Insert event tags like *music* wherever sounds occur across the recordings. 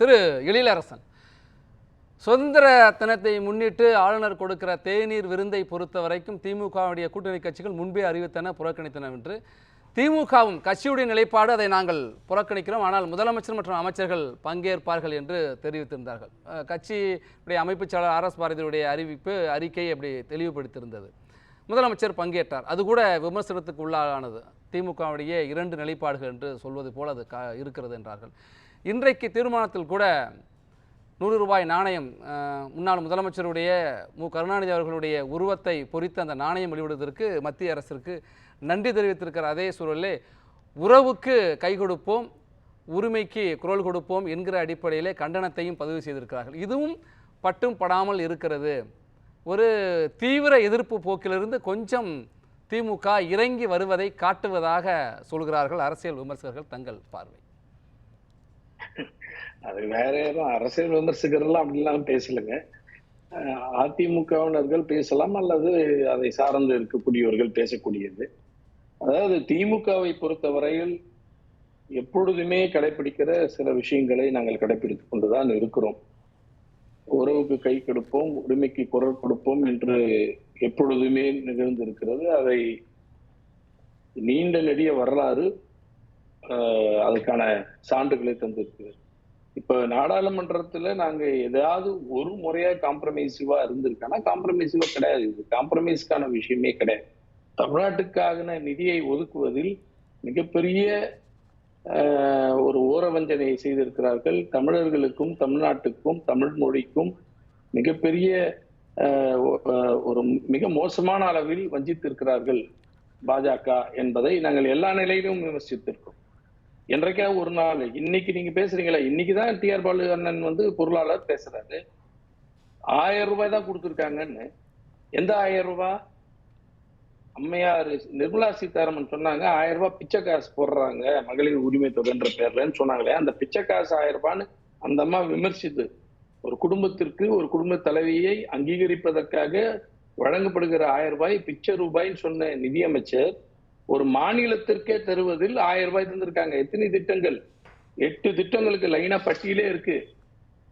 திரு எழிலரசன். சுதந்திர தினத்தை முன்னிட்டு ஆளுநர் கொடுக்கிற தேநீர் விருந்தை பொறுத்த வரைக்கும் திமுகவுடைய கூட்டணி கட்சிகள் முன்பே அறிவித்தன புறக்கணித்தன என்று. திமுகவும் கட்சியுடைய நிலைப்பாடு அதை நாங்கள் புறக்கணிக்கிறோம். ஆனால் முதலமைச்சர் மற்றும் அமைச்சர்கள் பங்கேற்பார்கள் என்று தெரிவித்திருந்தார்கள். கட்சியுடைய அமைப்புச் செயலாளர் ஆர் எஸ் பாரதியுடைய அறிவிப்பு அறிக்கை அப்படி தெளிவுபடுத்தியிருந்தது. முதலமைச்சர் பங்கேற்றார். அது கூட விமர்சனத்துக்கு உள்ளானது திமுகவுடைய இரண்டு நிலைப்பாடுகள் என்று சொல்வது போல அது க இருக்கிறது என்றார்கள். இன்றைக்கு தீர்மானத்தில் கூட நூறு ரூபாய் நாணயம் முன்னாள் முதலமைச்சருடைய மு. கருணாநிதி அவர்களுடைய உருவத்தை பொறித்து அந்த நாணயம் வெளியிடுவதற்கு மத்திய அரசிற்கு நன்றி தெரிவித்திருக்கிற அதே சூழலிலே உறவுக்கு கை கொடுப்போம் உரிமைக்கு குரல் கொடுப்போம் என்கிற அடிப்படையிலே கண்டனத்தையும் பதிவு செய்திருக்கிறார்கள். இதுவும் பட்டும் படாமல் இருக்கிறது. ஒரு தீவிர எதிர்ப்பு போக்கிலிருந்து கொஞ்சம் திமுக இறங்கி வருவதை காட்டுவதாக சொல்கிறார்கள் அரசியல் விமர்சகர்கள் தங்கள் பார்வை. அது வேற யாரும் அரசியல் விமர்சகர்லாம் அப்படிலாம் பேசலைங்க. அதிமுகவினர்கள் பேசலாம் அல்லது அதை சார்ந்து இருக்கக்கூடியவர்கள் பேசக்கூடியது. அதாவது திமுகவை பொறுத்தவரையில் எப்பொழுதுமே கடைபிடிக்கிற சில விஷயங்களை நாங்கள் கடைபிடித்துக் கொண்டுதான் இருக்கிறோம். உறவுக்கு கை கொடுப்போம் உரிமைக்கு குரல் கொடுப்போம் என்று எப்பொழுதுமே நிகழ்ந்திருக்கிறது. அதை நீண்ட நெடிய வரலாறு அதுக்கான சான்றுகளை தந்திருக்கிறது. இப்ப நாடாளுமன்றத்துல நாங்க ஏதாவது ஒரு முறையா காம்ப்ரமைசிவா இருந்திருக்கானா காம்ப்ரமைசிவா கிடையாது. இது காம்ப்ரமைஸ்க்கான விஷயமே கிடையாது. தமிழ்நாட்டுக்கான நிதியை ஒதுக்குவதில் மிகப்பெரிய ஆஹ், ஒரு ஓரவஞ்சனையை செய்திருக்கிறார்கள். தமிழர்களுக்கும் தமிழ்நாட்டுக்கும் தமிழ் மொழிக்கும் மிகப்பெரிய ஒரு மிக மோசமான அளவில் வஞ்சித்திருக்கிறார்கள் பாஜக என்பதை நாங்கள் எல்லா நிலையிலும் விமர்சித்திருக்கோம் என்றைக்கா ஒரு நாள்? இன்னைக்கு நீங்க பேசுறீங்களா இன்னைக்குதான் டிஆர் பாலு அண்ணன் வந்து பொருளாளர் பேசுறாரு. ஆயிரம் ரூபாய் தான் கொடுத்துருக்காங்கன்னு. எந்த ஆயிரம் ரூபாய் அம்மையார் நிர்மலா சீதாராமன் சொன்னாங்க ஆயிரம் ரூபாய் பிச்சை காசு போடுறாங்க மகளிர் உரிமை தொகைன்ற பேர்லன்னு சொன்னாங்களே அந்த பிச்சை காசு ஆயிரம் ரூபான்னு அந்த அம்மா விமர்சித்து ஒரு குடும்பத்திற்கு ஒரு குடும்ப தலைவியை அங்கீகரிப்பதற்காக வழங்கப்படுகிற ஆயிரம் ரூபாய் பிச்சை ரூபாய்ன்னு சொன்ன நிதியமைச்சர் ஒரு மாநிலத்திற்கே தருவதில் ஆயிரம் ரூபாய் தந்திருக்காங்க. எத்தனை திட்டங்கள்? எட்டு திட்டங்களுக்கு லைனா பட்டியலே இருக்கு.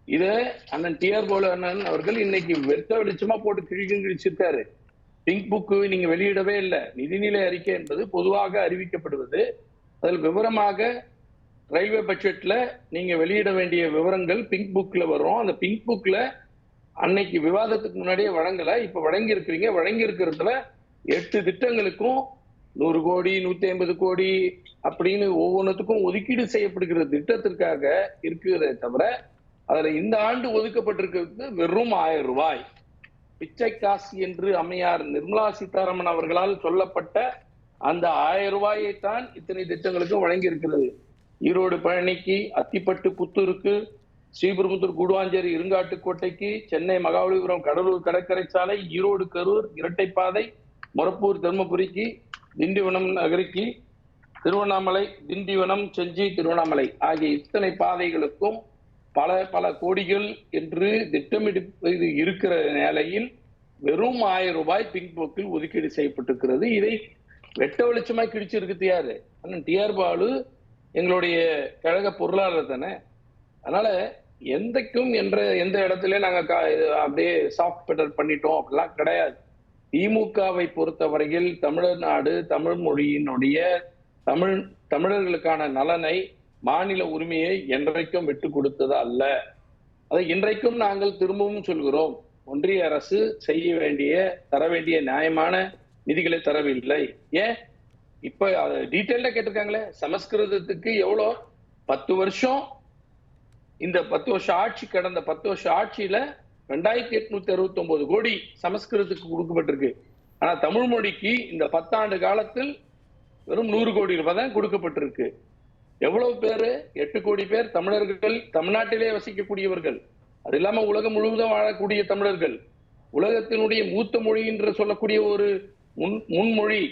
இத அண்ணன் டிஆர் போல அண்ணன் அவர்கள் இன்னைக்கு வெட்ட வெளிச்சமா போட்டு கிழிக்கும் கிழிச்சிருக்காரு. பிங்க் புக்கு நீங்க வெளியிடவே இல்லை. நிதிநிலை அறிக்கை என்பது பொதுவாக அறிவிக்கப்படுவது. அதில் விவரமாக ரயில்வே பட்ஜெட்ல நீங்க வெளியிட வேண்டிய விவரங்கள் பிங்க் புக்ல வரும். அந்த பிங்க் புக்ல அன்னைக்கு விவாதத்துக்கு முன்னாடியே வழங்கல. இப்ப வழங்கி இருக்கிறீங்க வழங்கி இருக்கிறதுல எட்டு திட்டங்களுக்கும் நூறு கோடி நூத்தி ஐம்பது கோடி அப்படின்னு ஒவ்வொன்றுத்துக்கும் ஒதுக்கீடு செய்யப்படுகிற திட்டத்திற்காக இருக்கிறதே தவிர அதுல இந்த ஆண்டு ஒதுக்கப்பட்டிருக்கிறது வெறும் ஆயிரம் ரூபாய். பிச்சை காசு என்று அம்மையார் நிர்மலா சீதாராமன் அவர்களால் சொல்லப்பட்ட அந்த ஆயிரம் ரூபாயை தான் இத்தனை திட்டங்களுக்கும் வழங்கி இருக்கிறது ஈரோடு பழனிக்கு அத்திப்பட்டு புத்தூருக்கு ஸ்ரீபெரும்புத்தூர் கூடுவாஞ்சேரி இருங்காட்டுக்கோட்டைக்கு சென்னை மகாபலிபுரம் கடலூர் கடற்கரை சாலை ஈரோடு கரூர் இரட்டைப்பாதை மொரப்பூர் தர்மபுரிக்கு திண்டிவனம் நகருக்கு திருவண்ணாமலை திண்டிவனம் செஞ்சி திருவண்ணாமலை ஆகிய இத்தனை பாதைகளுக்கும் பல பல கோடிகள் என்று திட்டமிட்டு இருக்கிற நிலையில் வெறும் ஆயிரம் ரூபாய் பிங்க் போக்கில் ஒதுக்கீடு செய்யப்பட்டிருக்கிறது. இதை வெட்ட வெளிச்சமாய் கிழிச்சிருக்கு யாரு அண்ணன் டிஆர் பாலு எங்களுடைய கழக பொருளாளர் தானே. அதனால எந்தைக்கும் என்ற எந்த இடத்துல நாங்க கா- அப்படியே சாஃப்ட் பெட்டர் பண்ணிட்டோம். அப்படிலாம் கிடையாது. திமுகவை பொறுத்தவரையில் தமிழ்நாடு தமிழ் மொழியினுடைய தமிழ் தமிழர்களுக்கான நலனை மாநில உரிமையை என்றைக்கும் விட்டு கொடுத்தது அல்ல. அதை இன்றைக்கும் நாங்கள் திரும்பவும் சொல்கிறோம். ஒன்றிய அரசு செய்ய வேண்டிய தர வேண்டிய நியாயமான நிதிகளை தரவில்லை. ஏன்? இப்ப டீட்டெயில்டா கேட்டிருக்காங்களே? சமஸ்கிருதத்துக்கு எவ்வளோ? பத்து வருஷம். இந்த பத்து வருஷம் ஆட்சி கடந்த பத்து வருஷம் ஆட்சியில ரெண்டாயிரத்தி எட்நூத்தி அறுபத்தி ஒன்பது கோடி சமஸ்கிருதத்துக்கு கொடுக்கப்பட்டிருக்கு. ஆனா தமிழ் மொழிக்கு இந்த பத்தாண்டு காலத்தில் வெறும் நூறு கோடி ரூபாய் தான் கொடுக்கப்பட்டிருக்கு. எவ்வளவு பேர்? எட்டு கோடி பேர் தமிழர்கள் தமிழ்நாட்டிலே வசிக்கக்கூடியவர்கள். அது இல்லாம உலகம் முழுவதும் வாழக்கூடிய தமிழர்கள். உலகத்தினுடைய மூத்த மொழி என்று சொல்லக்கூடிய ஒரு முன் முன்மொழி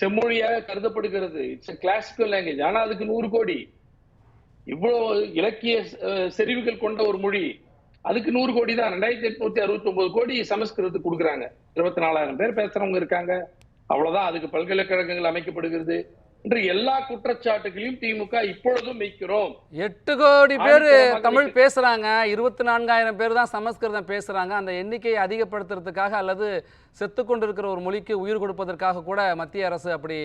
செம்மொழியாக கருதப்படுகிறது. இட்ஸ் கிளாசிக்கல் லாங்குவேஜ் ஆனா அதுக்கு நூறு கோடி. இவ்வளவு இலக்கிய செறிவுகள் கொண்ட ஒரு மொழி. அதுக்கு நூறு கோடி தான் ரெண்டாயிரத்தி எட்நூத்தி அறுபத்தி ஒன்பது கோடி சமஸ்கிருதத்துக்கு கொடுக்குறாங்க. இருபத்தி நாலாயிரம் பேர் பேசுறவங்க இருக்காங்க. அவ்வளவுதான். அதுக்கு பல்கலைக்கழகங்கள் அமைக்கப்படுகிறது. என்று எல்லா குற்றச்சாட்டுகளையும் திமுக இப்பொழுதும் வைக்கிறோம் எட்டு கோடி பேர் தமிழ் பேசுறாங்க. இருபத்தி நான்காயிரம் பேர் தான் சமஸ்கிருதம் பேசுறாங்க. அந்த எண்ணிக்கையை அதிகப்படுத்துறதுக்காக அல்லது செத்து கொண்டிருக்கிற ஒரு மொழிக்கு உயிர் கொடுப்பதற்காக கூட மத்திய அரசு அப்படி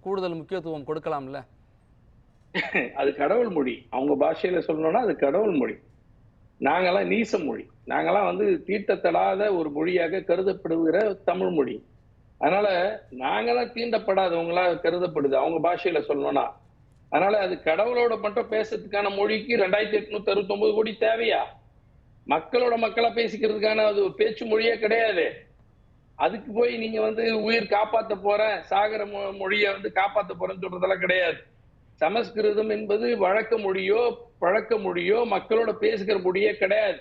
கூடுதல் முக்கியத்துவம் கொடுக்கலாம்ல? *laughs* அது கடவுள் மொழி. அவங்க பாஷையில சொல்லணும்னா அது கடவுள் மொழி. நாங்கெல்லாம் நீச மொழி. நாங்கெல்லாம் வந்து தீட்டத்தடாத ஒரு மொழியாக கருதப்படுகிற தமிழ் மொழி. அதனால நாங்களாம் தீண்டப்படாதவங்களா கருதப்படுது. அவங்க பாஷையில சொல்லணும்னா. அதனால அது கடவுளோட மட்டும் பேசுறதுக்கான மொழிக்கு ரெண்டாயிரத்தி எட்நூத்தி அறுபத்தி ஒன்பது கோடி தேவையா? மக்களோட மக்களா பேசிக்கிறதுக்கான அது பேச்சு மொழியே கிடையாது. அதுக்கு போய் நீங்க வந்து உயிர் காப்பாத்த போற சாகர மொ- மொழியை வந்து காப்பாத்த போறேன்னு சொல்றதெல்லாம் கிடையாது. சமஸ்கிருதம் என்பது வழக்க மொழியோ பழக்க மொழியோ மக்களோட பேசுகிற மொழியே கிடையாது.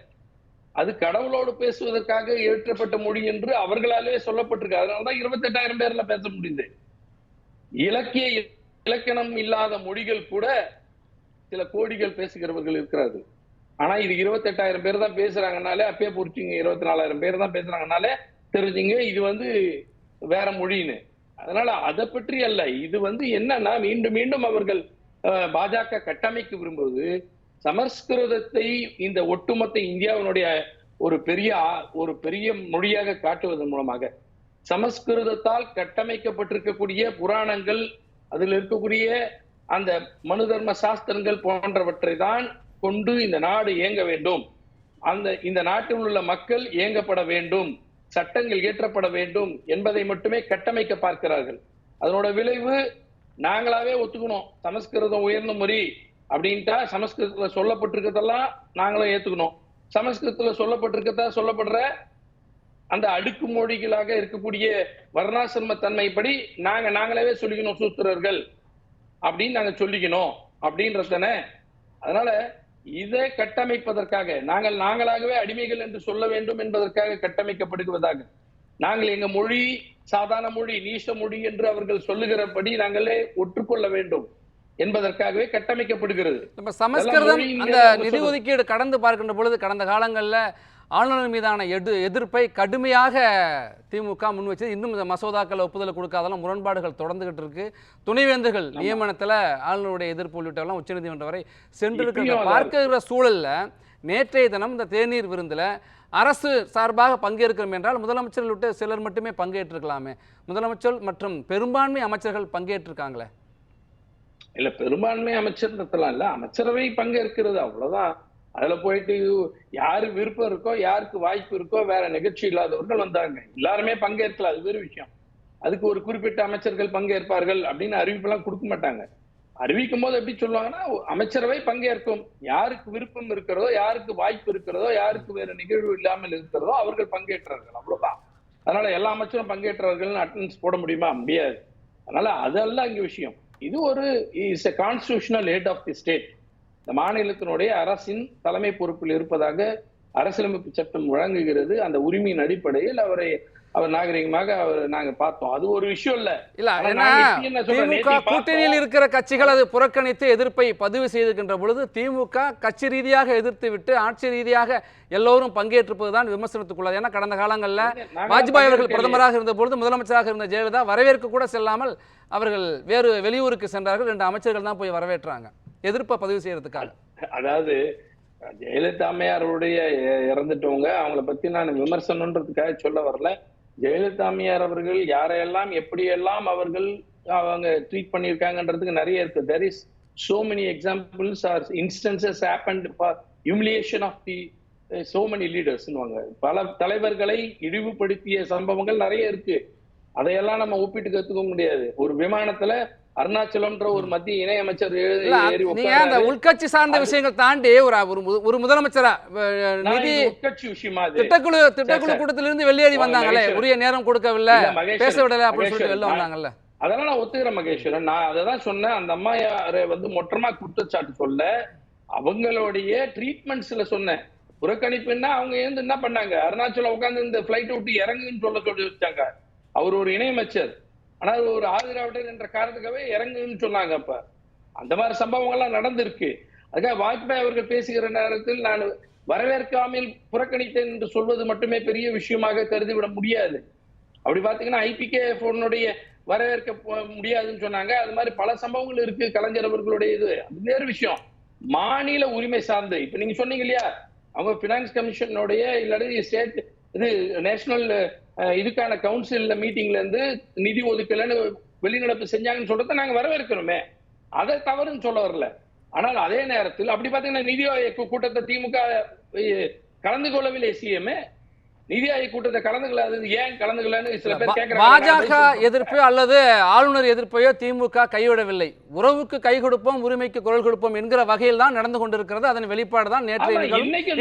அது கடவுளோடு பேசுவதற்காக ஏற்றப்பட்ட மொழி என்று அவர்களாலே சொல்லப்பட்டிருக்கு. அதனாலதான் இருபத்தெட்டாயிரம் பேர்ல பேச முடியுது இலக்கிய இலக்கணம் இல்லாத மொழிகள் கூட சில கோடிகள் பேசுகிறவர்கள் இருக்கிறார்கள். ஆனா இது இருபத்தெட்டாயிரம் பேர் தான் பேசுறாங்கனாலே அப்பயே புரிச்சுங்க இருபத்தி நாலாயிரம் பேர் தான் பேசுறாங்கனாலே தெரிஞ்சுங்க இது வந்து வேற மொழின்னு. அதனால அதை பற்றி அல்ல. இது வந்து என்னன்னா மீண்டும் மீண்டும் அவர்கள் பாஜக கட்டமைக்க விரும்புவது சமஸ்கிருதத்தை இந்த ஒட்டுமொத்த இந்தியாவினுடைய ஒரு பெரிய ஒரு பெரிய மொழியாக காட்டுவதன் மூலமாக. சமஸ்கிருதத்தால் கட்டமைக்கப்பட்டிருக்கக்கூடிய புராணங்கள் அதில் இருக்கக்கூடிய அந்த மனு தர்ம சாஸ்திரங்கள் போன்றவற்றை தான் கொண்டு இந்த நாடு இயங்க வேண்டும். அந்த இந்த நாட்டில் உள்ள மக்கள் இயங்கப்பட வேண்டும். சட்டங்கள் இயற்றப்பட வேண்டும் என்பதை மட்டுமே கட்டமைக்க பார்க்கிறார்கள். அதனோட விளைவு நாங்களாவே ஒத்துக்கணும். சமஸ்கிருதம் உயர்ந்த மொழி அப்படின்ட்டா சமஸ்கிருதத்துல சொல்லப்பட்டிருக்கிறதெல்லாம் நாங்களும் ஏத்துக்கணும். சமஸ்கிருதத்துல சொல்லப்பட்டிருக்கதா சொல்லப்படுற அந்த அடுக்கு மொழிகளாக இருக்கக்கூடிய வர்ணாசிரம தன்மைப்படி நாங்க நாங்களாவே சொல்லிக்கணும் சூத்திரர்கள் அப்படின்னு நாங்க சொல்லிக்கணும் அப்படின்றதானே அதனால இதை கட்டமைப்பதற்காக நாங்கள் நாங்களாகவே அடிமைகள் என்று சொல்ல வேண்டும் என்பதற்காக கட்டமைக்கப்படுவதாக நாங்கள் எங்க மொழி சாதாரண மொழி நீச மொழி என்று அவர்கள் சொல்லுகிறபடி நாங்களே ஒற்றுக்கொள்ள வேண்டும் என்பதற்காகவே கட்டமைக்கப்படுகிறது இப்ப சமஸ்கிருதம் அந்த நிதி. ஒதுக்கீடு கடந்து பார்க்கின்ற பொழுது கடந்த காலங்கள்ல ஆளுநர் மீதான எடு எதிர்ப்பை கடுமையாக திமுக முன் வச்சது. இன்னும் இந்த மசோதாக்கள் ஒப்புதல் கொடுக்காதெல்லாம் முரண்பாடுகள் தொடர்ந்துகிட்டு இருக்கு. துணைவேந்தர்கள் நியமனத்துல ஆளுநருடைய எதிர்ப்பு உள்ளிட்டெல்லாம் உச்சநீதிமன்றம் வரை அதான். பார்க்கிற சூழல்ல நேற்றைய தினம் இந்த தேநீர் விருந்துல அரசு சார்பாக பங்கேற்கிறோம் என்றால் முதலமைச்சர்கள் விட்டு சிலர் மட்டுமே பங்கேற்றிருக்கலாமே. முதலமைச்சர் மற்றும் பெரும்பான்மை அமைச்சர்கள் பங்கேற்றிருக்காங்களே? இல்ல பெரும்பான்மை அமைச்சர்ன்றதெல்லாம் இல்ல அமைச்சரவை பங்கேற்கிறது. அவ்வளவுதான். அதுல போயிட்டு யாரு விருப்பம் இருக்கோ யாருக்கு வாய்ப்பு இருக்கோ வேற நிகழ்ச்சி இல்லாதவர்கள் வந்தாங்க. எல்லாருமே பங்கேற்கல அது வேறு விஷயம். அதுக்கு ஒரு குறிப்பிட்ட அமைச்சர்கள் பங்கேற்பார்கள் அப்படின்னு அறிவிப்பெல்லாம் கொடுக்க மாட்டாங்க. அறிவிக்கும் போது எப்படி சொல்லுவாங்கன்னா அமைச்சரவை பங்கேற்கும். யாருக்கு விருப்பம் இருக்கிறதோ யாருக்கு வாய்ப்பு இருக்கிறதோ யாருக்கு வேற நிகழ்வு இல்லாமல் இருக்கிறதோ அவர்கள் பங்கேற்றார்கள். அவ்வளவுதான். அதனால எல்லா அமைச்சரும் பங்கேற்றார்கள் அட்டன்ஸ் போட முடியுமா? முடியாது. அதனால அதெல்லாம் இங்க விஷயம். இது ஒரு is a constitutional head of the state இந்த மாநிலத்தினுடைய அரசின் தலைமை பொறுப்பில் இருப்பதாக அரசியலமைப்பு சட்டம் வழங்குகிறது. அந்த உரிமையின் அடிப்படையில் அவரை அவர் நாகரிகமாக அவர் நாங்க பார்த்தோம். அது ஒரு விஷயம் இல்ல. இல்ல திமுக கூட்டணியில். இருக்கிற கட்சிகள் அது புறக்கணித்து எதிர்ப்பை பதிவு செய்திருக்கின்ற பொழுது திமுக கட்சி ரீதியாக எதிர்த்து விட்டு ஆட்சி ரீதியாக எல்லோரும் பங்கேற்றிருப்பதுதான் விமர்சனத்துக்குள்ளது ஏன்னா கடந்த காலங்களில் வாஜ்பாய் அவர்கள். பிரதமராக இருந்த பொழுது முதலமைச்சராக இருந்த ஜெயலலிதா வரவேற்க கூட செல்லாமல் அவர்கள் வேறு வெளியூருக்கு சென்றார்கள். ரெண்டு அமைச்சர்கள் தான் போய் வரவேற்றாங்க. எதிர்ப்பை பதிவு செய்யறதுக்காக. அதாவது ஜெயலலிதா அம்மையாருடைய இறந்துட்டவங்க அவங்கள பத்தி நான் விமர்சனம்ன்றதுக்காக சொல்ல வரல. ஜெயலலிதா அம்மையார் அவர்கள் யாரையெல்லாம் எப்படியெல்லாம் அவர்கள் அவங்க ட்ரீட் பண்ணியிருக்காங்கன்றதுக்கு நிறைய இருக்கு. There is so many examples or instances happen for humiliation of the so many லீடர்ஸ்னுவாங்க பல தலைவர்களை இழிவுபடுத்திய சம்பவங்கள் நிறைய இருக்கு. அதையெல்லாம் நம்ம ஒப்பிட்டு கத்துக்க முடியாது. ஒரு விமானத்துல அருணாச்சலம்ன்ற ஒரு மத்திய இல்ல ஏறி நீங்க அந்த. உள்கட்சி சார்ந்த விஷயங்கள் தாண்டி ஒரு ஒரு முதலமைச்சரா நிதி உட்கட்சி விஷயமா திட்டக்குழு திட்டக்குழு சார். கூட்டத்திலிருந்து வெளியேறி வந்தாங்களே. உரிய நேரம் கொடுக்கவில்லை. பேச விடல அப்படின்னு சொல்லிட்டு வெளில வந்தாங்கல்ல. அதெல்லாம் நான் ஒத்துக்கிறேன் மகேஸ்வரன். நான் அதை தான் சொன்னேன். அந்த அம்மா யாரை வந்து மொற்றமா குற்றச்சாட்டு சொல்ல அவங்களுடைய ட்ரீட்மெண்ட்ஸ்ல சொன்னேன். புறக்கணிப்புன்னா அவங்க எழுந்து என்ன பண்ணாங்க? அருணாச்சலம் உட்கார்ந்து இந்த பிளைட் விட்டு இறங்குன்னு சொல்ல சொல்லி வச்சாங்க. அவர் ஒரு இணையமைச்சர். ஆனா ஒரு ஆதிராவிடர் என்ற காரணத்துக்காகவே இறங்குன்னு சொன்னாங்க அப்ப. அந்த மாதிரி சம்பவங்கள்லாம் நடந்திருக்கு. அதுக்காக வாஜ்பாய் அவர்கள் பேசுகிற நேரத்தில் நான் வரவேற்காமல் புறக்கணித்தேன் என்று சொல்வது மட்டுமே பெரிய விஷயமாக கருதிவிட முடியாது. அப்படி பாத்தீங்கன்னா ஐபிகே போனுடைய வரவேற்க முடியாதுன்னு சொன்னாங்க. அது மாதிரி பல சம்பவங்கள் இருக்கு கலைஞர் அவர்களுடைய இது. அது வேறு விஷயம். மாநில உரிமை சார்ந்து. இப்ப நீங்க சொன்னீங்க இல்லையா? அவங்க பினான்ஸ் கமிஷனுடைய இல்லாட்டி ஸ்டேட் இது நேஷனல் இதுக்கான கவுன்சில் மீட்டிங்ல இருந்து நிதி ஒதுக்கலன்னு வெளிநடப்பு செஞ்சாங்கன்னு சொல்றதை நாங்க வரவேற்கிறோமே. அதை தவறுன்னு சொல்ல வரல. ஆனால் அதே நேரத்தில் அப்படி பாத்தீங்கன்னா நிதி ஆயோக் கூட்டத்தை திமுக கலந்து கொள்ளவில்லை சிஎம் நிதி ஆயோக் கூட்டத்தை கலந்து கொள்ளாதது ஏன் கலந்துக்கலன்னு சில பேர் கேட்கறாங்க பாஜக எதிர்ப்பு அல்லது ஆளுநர் எதிர்ப்பையோ திமுக கைவிடவில்லை. உறவுக்கு கை கொடுப்போம் உரிமைக்கு குரல் கொடுப்போம் என்கிற வகையில் தான் நடந்து கொண்டிருக்கிறது. அதன் வெளிப்பாடு தான் நேற்றைய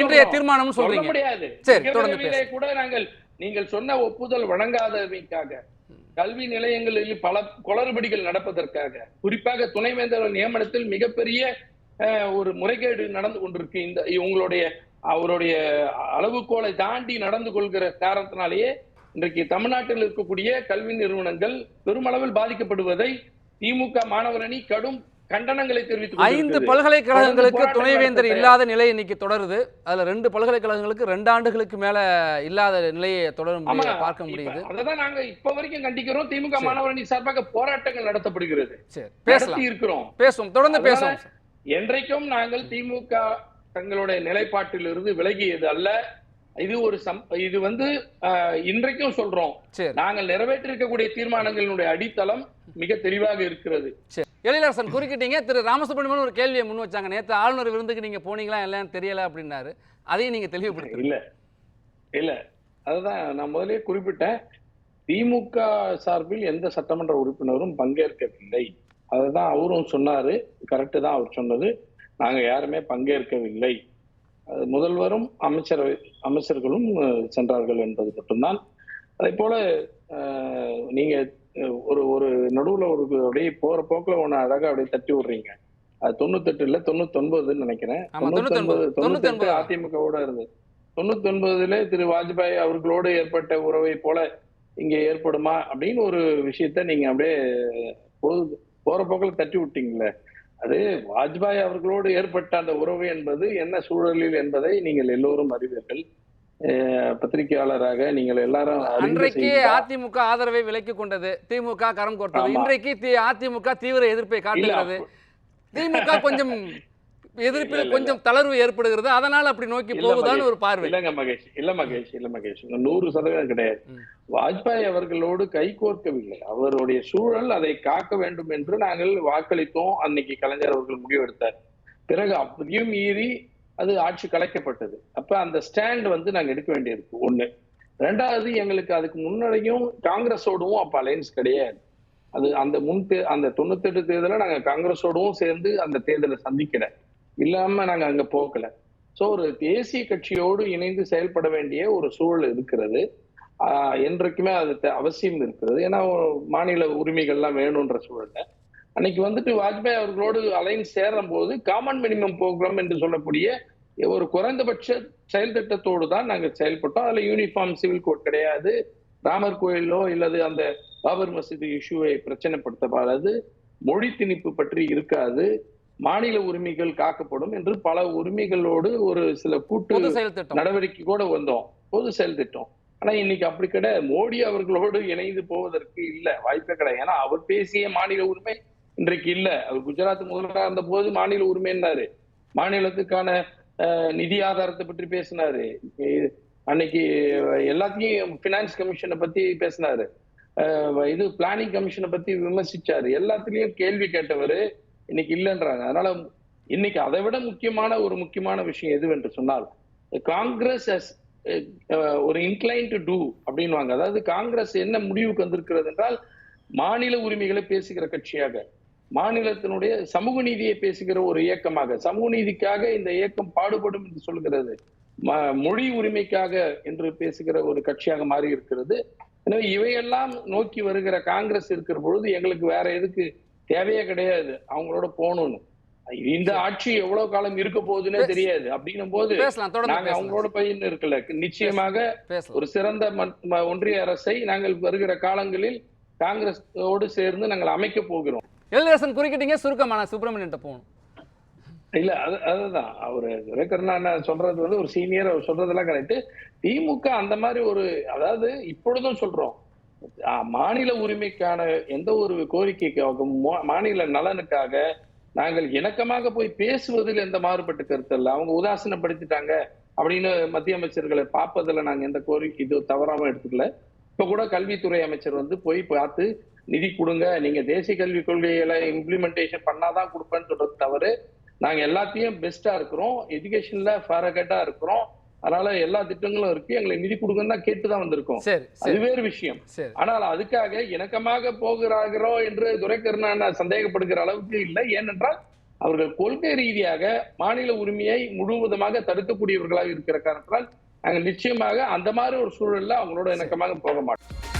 இன்றைய. தீர்மானம் சொல்றீங்க. முடியாது. சரி, தொடர்ந்து கூட நாங்கள் நீங்கள் சொன்ன ஒப்புதல் வழங்காதவைக்காக கல்வி நிலையங்களில் பல குளறுபடிகள் நடப்பதற்காக குறிப்பாக துணைவேந்தர் நியமனத்தில் மிகப்பெரிய ஒரு முறைகேடு நடந்து கொண்டிருக்கு. இந்த உங்களுடைய அவருடைய அளவுகோலை தாண்டி நடந்து கொள்கிற காரணத்தினாலேயே இன்றைக்கு தமிழ்நாட்டில் இருக்கக்கூடிய கல்வி நிறுவனங்கள் பெருமளவில் பாதிக்கப்படுவதை திமுக மாணவர் அணி கடும் கண்டனங்களை தெரிவித்துக் ஐந்து. பல்கலைக்கழகங்களுக்கு துணைவேந்தர் இல்லாத நிலை இன்னைக்கு தொடருது. அதுல ரெண்டு பல்கலைக்கழகங்களுக்கு ரெண்டு ஆண்டுகளுக்கு மேல இல்லாத நிலையை தொடர ஆமா, முடியுது பார்க்க முடியுது. அததான் நாங்க இப்ப வரைக்கும் கண்டிக்கிறோம். திமுக மாணவர் அணி சார்பாக போராட்டங்கள் நடத்தப்படுகிறது. சரி. பேசலாம். இருக்கிறோம். பேசுவோம். தொடர்ந்து பேசுவோம். என்றைக்கும் நாங்கள் திமுக தங்களுடைய நிலைப்பாட்டிலிருந்து விலகியது அல்ல. இது ஒரு சம் இது வந்து இன்றைக்கும் சொல்றோம். நாங்கள் நிறைவேற்றிருக்கக்கூடிய தீர்மானங்களினுடைய அடித்தளம் மிக தெளிவாக இருக்கிறது. எழிலரசன் குறுக்கிட்டீங்க. திரு ராமசுப்ரமணியன் ஒரு கேள்வியை முன் வச்சாங்க. நேத்து ஆளுநர் விருந்துக்கு நீங்க போனீங்களா இல்லைன்னு தெரியல அப்படின்னாரு. அதையும் நீங்க தெளிவுபடுத்துங்க. இல்ல. இல்ல. அதுதான் நான் முதலே குறிப்பிட்டேன். திமுக சார்பில் எந்த சட்டமன்ற உறுப்பினரும் பங்கேற்கவில்லை. அதுதான் அவரும் சொன்னாரு. கரெக்டு தான் அவர் சொன்னது. நாங்க யாருமே பங்கேற்கவில்லை. முதல்வரும் அமைச்சரவை அமைச்சர்களும் சென்றார்கள் என்பது மட்டும்தான். அதே போல நீங்க ஒரு ஒரு நடுவுல ஒரு அப்படியே போற போக்குல ஒண்ணு அழகா அப்படியே தட்டி விடுறீங்க. அது தொண்ணூத்தெட்டு இல்ல தொண்ணூத்தொன்பதுன்னு நினைக்கிறேன். தொண்ணூத்தொன்பது 99, தொண்ணூத்தெட்டு அதிமுகவோட இருந்தது தொண்ணூத்தொன்பதுல திரு வாஜ்பாய் அவர்களோடு ஏற்பட்ட உறவை போல இங்க ஏற்படுமா அப்படின்னு ஒரு விஷயத்த நீங்க அப்படியே போற போக்கில் தட்டி விட்டீங்களே. அது வாஜ்பாய் அவர்களோடு ஏற்பட்ட அந்த உறவு என்பது என்ன சூழலில் என்பதை நீங்கள் எல்லோரும் அறிவீர்கள் பத்திரிகையாளராக நீங்கள் எல்லாரும் அன்றைக்கு. அதிமுக ஆதரவை விலக்கிக் கொண்டது திமுக கரம் கோர்த்தது. இன்றைக்கு தி- அதிமுக தீவிர எதிர்ப்பை காட்டுகிறது திமுக கொஞ்சம் எதிர்ப்பில். கொஞ்சம் தளர்வு ஏற்படுகிறது. அதனால அப்படி நோக்கி போகுதான்னு. ஒரு பார்வை. இல்லங்க மகேஷ். இல்ல மகேஷ். இல்ல மகேஷ். நூறு சதவீதம் கிடையாது. வாஜ்பாய் அவர்களோடு கை அவருடைய சூழல் அதை காக்க வேண்டும் என்று நாங்கள் வாக்களித்தோம். அன்னைக்கு கலைஞர் அவர்கள் முடிவெடுத்தார் பிறகு அப்படியும் மீறி அது ஆட்சி கலைக்கப்பட்டது. அப்ப அந்த ஸ்டாண்ட் வந்து நாங்க எடுக்க வேண்டியிருக்கு ஒண்ணு. ரெண்டாவது எங்களுக்கு அதுக்கு முன்னாடியும் காங்கிரஸோடவும் அப்ப அலையன்ஸ் கிடையாது. அது அந்த முன் தே அந்த தொண்ணூத்தெட்டு தேர்தல நாங்க காங்கிரஸோடவும் சேர்ந்து அந்த தேர்தலை சந்திக்கல. இல்லாம நாங்க அங்க போகல. சோ ஒரு தேசிய கட்சியோடு இணைந்து செயல்பட வேண்டிய ஒரு சூழல் இருக்கிறது. என்றைக்குமே அது அவசியம் இருக்கிறது. ஏன்னா மாநில உரிமைகள்லாம் வேணும்ன்ற சூழல்ல. அன்னைக்கு வந்துட்டு வாஜ்பாய் அவர்களோடு அலைன்ஸ் சேரும் போது காமன் மினிமம் ப்ரோக்ராம் என்று சொல்லக்கூடிய ஒரு குறைந்தபட்ச செயல் திட்டத்தோடு தான் நாங்கள் செயல்பட்டோம். அதில் யூனிஃபார்ம் சிவில் கோட் கிடையாது. ராமர் கோயிலோ இல்லது அந்த பாபர் மசீது இஷ்யூவை பிரச்சனைப்படுத்தப்படாது. மொழி திணிப்பு பற்றி இருக்காது. மாநில உரிமைகள் காக்கப்படும் என்று பல உரிமைகளோடு ஒரு சில கூட்டு நடவடிக்கை கூட வந்தோம். பொது செயல் திட்டம். ஆனா இன்னைக்கு அப்படி கிடையாது. மோடி அவர்களோடு இணைந்து போவதற்கு இல்ல. வாய்ப்பே கிடையாது. ஏன்னா அவர் பேசிய மாநில உரிமை இன்றைக்கு இல்ல. அவர் குஜராத் முதல்வராக இருந்த போது மாநில உரிமைன்னாரு. மாநிலத்துக்கான நிதி ஆதாரத்தை பற்றி பேசினாரு. அன்னைக்கு எல்லாத்தையும் பினான்ஸ் கமிஷனை பத்தி பேசினாரு. இது பிளானிங் கமிஷனை பத்தி விமர்சிச்சாரு. எல்லாத்துலயும் கேள்வி கேட்டவரு இன்னைக்கு இல்லைன்றாங்க. அதனால இன்னைக்கு அதை விட முக்கியமான ஒரு முக்கியமான விஷயம் எதுவென்று சொன்னால் காங்கிரஸ் ஒரு இன்க்ளைன் டு டூ அப்படின்வாங்க அதாவது காங்கிரஸ் என்ன முடிவுக்கு வந்திருக்கிறது என்றால் மாநில உரிமைகளை பேசுகிற கட்சியாக மாநிலத்தினுடைய சமூக நீதியை பேசுகிற ஒரு இயக்கமாக சமூக நீதிக்காக இந்த இயக்கம் பாடுபடும் என்று சொல்கிறது. ம- மொழி உரிமைக்காக என்று பேசுகிற ஒரு கட்சியாக மாறி இருக்கிறது எனவே இவையெல்லாம் நோக்கி வருகிற காங்கிரஸ் இருக்கிற பொழுது எங்களுக்கு வேற எதுக்கு தேவையே கிடையாது. அவங்களோட போகணும்னு. இந்த ஆட்சி எவ்வளவு காலம் இருக்க போகுதுன்னே தெரியாது. அப்படின்னும் போது நாங்க அவங்களோட பையன் இருக்கல நிச்சயமாக ஒரு சிறந்த ஒன்றிய அரசை நாங்கள் வருகிற காலங்களில் காங்கிரஸோடு சேர்ந்து நாங்கள் அமைக்க போகிறோம். எழிலரசன் குறுக்கிட்டீங்க சுருக்கமான சுப்பிரமணியன் போகணும். இல்ல அது அதுதான். அவரு அண்ணன் சொல்றது வந்து ஒரு சீனியர் அவர் சொல்றதெல்லாம் கரெக்ட் திமுக அந்த மாதிரி ஒரு அதாவது இப்பொழுதும் சொல்றோம். மாநில உரிமைக்கான எந்த ஒரு கோரிக்கைக்காகவும் மாநில நலனுக்காக நாங்கள் இணக்கமாக போய் பேசுவதில் எந்த மாறுபட்ட கருத்து இல்லை. அவங்க உதாசீனப்படுத்திட்டாங்க அப்படின்னு மத்திய அமைச்சர்களை பார்ப்பதில் நாங்கள் எந்த கோரிக்கை இது தவறாமல் எடுத்துக்கல. இப்போ கூட கல்வித்துறை அமைச்சர் வந்து போய் பார்த்து நிதி கொடுங்க நீங்கள் தேசிய கல்விக் கொள்கைகளை இம்ப்ளிமெண்டேஷன் பண்ணாதான் கொடுப்பேன்னு சொல்றது தவறு. நாங்கள் எல்லாத்தையும் பெஸ்ட்டாக இருக்கிறோம். எஜுகேஷனில் ஃபேரகட்டா இருக்கிறோம். அதனால எல்லா திட்டங்களும் இருக்கு. எங்களை நிதி கொடுங்கன்னு தான் கேட்டுதான் வந்திருக்கோம். அது வேறு விஷயம். ஆனால் அதுக்காக இணக்கமாக போகிறார்களோ என்று துரைக்கருணான சந்தேகப்படுகிற அளவுக்கு இல்லை. ஏனென்றால் அவர்கள் கொள்கை ரீதியாக மாநில உரிமையை முழுவதுமாக தடுக்கக்கூடியவர்களாக இருக்கிற காரணத்தினால் நாங்கள் நிச்சயமாக அந்த மாதிரி ஒரு சூழல்ல அவங்களோட இணக்கமாக போக மாட்டோம்.